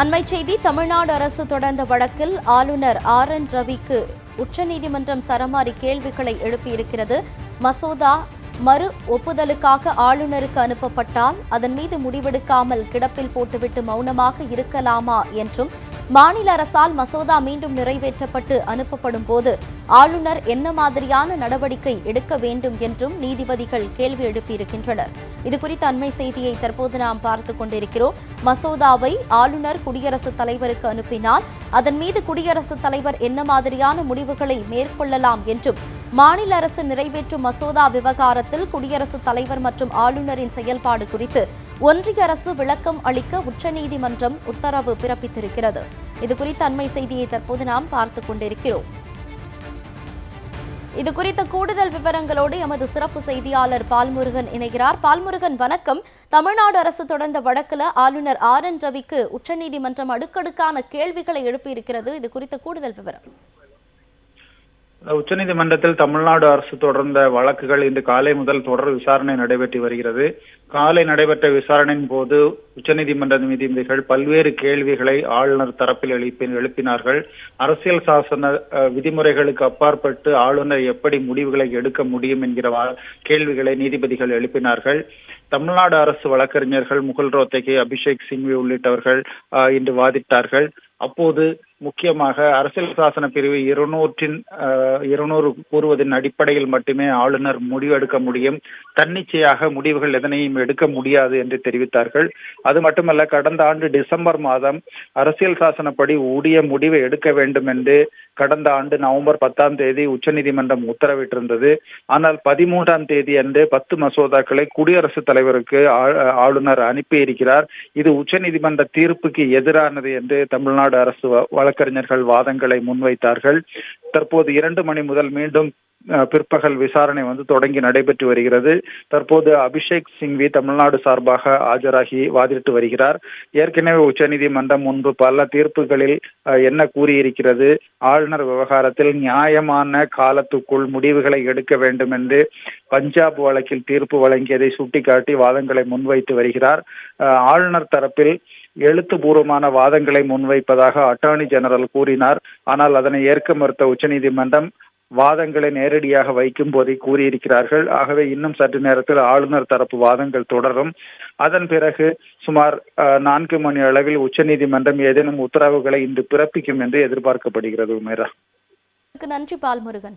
அண்மை செய்தி தமிழ்நாடு அரசு தொடர்ந்த வழக்கில் ஆளுநர் ஆர் என் ரவிக்கு உச்சநீதிமன்றம் சரமாரி கேள்விகளை எழுப்பியிருக்கிறது. மசோதா மறு ஒப்புதலுக்காக ஆளுநருக்கு அனுப்பப்பட்டால் அதன் மீது முடிவெடுக்காமல் கிடப்பில் போட்டுவிட்டு மௌனமாக இருக்கலாமா என்றும் மாநில அரசால் மசோதா மீண்டும் நிறைவேற்றப்பட்டு அனுப்பப்படும் போது ஆளுநர் என்ன மாதிரியான நடவடிக்கை எடுக்க வேண்டும் என்றும் நீதிபதிகள் கேள்வி எழுப்பியிருக்கின்றனர். இதுகுறித்த அண்மை செய்தியை தற்போது நாம் பார்த்துக் கொண்டிருக்கிறோம். மசோதாவை ஆளுநர் குடியரசுத் தலைவருக்கு அனுப்பினால் அதன் மீது குடியரசுத் தலைவர் என்ன மாதிரியான முடிவுகளை மேற்கொள்ளலாம் என்றும் மாநில அரசு நிறைவேற்றும் மசோதா விவகாரத்தில் குடியரசுத் தலைவர் மற்றும் ஆளுநரின் செயல்பாடு குறித்து ஒன்றிய அரசு விளக்கம் அளிக்க உச்சநீதிமன்றம் உத்தரவு பிறப்பித்திருக்கிறது. இதுகுறித்த அண்மை செய்தியை தற்போது நாம் பார்த்துக் கொண்டிருக்கிறோம். இது குறித்த கூடுதல் விவரங்களோடு எமது சிறப்பு செய்தியாளர் பால்முருகன் இணைகிறார். பால்முருகன் வணக்கம். தமிழ்நாடு அரசு தொடர்ந்த வழக்கில் ஆளுநர் ஆர் என் ரவிக்கு உச்சநீதிமன்றம் அடுக்கடுக்கான கேள்விகளை எழுப்பியிருக்கிறது. இது குறித்த கூடுதல் விவரம். உச்சநீதிமன்றத்தில் தமிழ்நாடு அரசு தொடர்ந்த வழக்குகள் இன்று காலை முதல் தொடர் விசாரணை நடைபெற்று வருகிறது. காலை நடைபெற்ற விசாரணையின் போது உச்சநீதிமன்ற நீதிபதிகள் பல்வேறு கேள்விகளை ஆளுநர் தரப்பில் எழுப்பி எழுப்பினார்கள். அரசியல் சாசன அஹ், விதிமுறைகளுக்கு அப்பாற்பட்டு ஆளுநர் எப்படி முடிவுகளை எடுக்க முடியும் என்கிற வா- கேள்விகளை நீதிபதிகள் எழுப்பினார்கள். தமிழ்நாடு அரசு வழக்கறிஞர்கள் முகுல் ரோத்தகி அபிஷேக் சிங்வி உள்ளிட்டவர்கள் அஹ், இன்று வாதிட்டார்கள். அப்போது முக்கியமாக அரசியல் சாசன பிரிவு இருநூற்றின் இருநூறு கூறுவதன் அடிப்படையில் மட்டுமே ஆளுநர் முடிவெடுக்க முடியும். தன்னிச்சையாக முடிவுகள் எதனையும் எடுக்க முடியாது என்று தெரிவித்தார்கள். அது மட்டுமல்ல கடந்த ஆண்டு டிசம்பர் மாதம் அரசியல் சாசனப்படி உரிய முடிவை எடுக்க வேண்டும் என்று கடந்த ஆண்டு நவம்பர் பத்தாம் தேதி உச்சநீதிமன்றம் உத்தரவிட்டிருந்தது. ஆனால் பதிமூன்றாம் தேதி அன்று பத்து மசோதாக்களை குடியரசுத் தலைவருக்கு ஆளுநர் அனுப்பியிருக்கிறார். இது உச்சநீதிமன்ற தீர்ப்புக்கு எதிரானது என்று தமிழ்நாடு தமிழ்நாடு அரசு வழக்கறிஞர்கள் வாதங்களை முன்வைத்தார்கள். தற்போது இரண்டு மணி முதல் மீண்டும் பிற்பகல் விசாரணை வந்து தொடங்கி நடைபெற்று வருகிறது. தற்போது அபிஷேக் சிங்வி தமிழ்நாடு சார்பாக ஆஜராகி வாதிட்டு வருகிறார். ஏற்கனவே உச்சநீதிமன்றம் முன்பு பல தீர்ப்புகளில் என்ன கூறியிருக்கிறது? ஆளுநர் விவகாரத்தில் நியாயமான காலத்துக்குள் முடிவுகளை எடுக்க வேண்டும் என்று பஞ்சாப் வழக்கில் தீர்ப்பு வழங்கியதை சுட்டிக்காட்டி வாதங்களை முன்வைத்து வருகிறார். ஆளுநர் தரப்பில் எழுத்துப்பூர்வமான வாதங்களை முன்வைப்பதாக அட்டார்னி ஜெனரல் கூறினார். ஆனால் அதனை ஏற்க மறுத்த உச்சநீதிமன்றம் வாதங்களை நேரடியாக வைக்கும் போதே கூறியிருக்கிறார்கள். ஆகவே இன்னும் சற்று நேரத்தில் ஆளுநர் தரப்பு வாதங்கள் தொடரும். அதன் பிறகு சுமார் நான்கு மணி அளவில் உச்சநீதிமன்றம் ஏதேனும் உத்தரவுகளை இன்று பிறப்பிக்கும் என்று எதிர்பார்க்கப்படுகிறது உமேரா. நன்றி பால்முருகன்.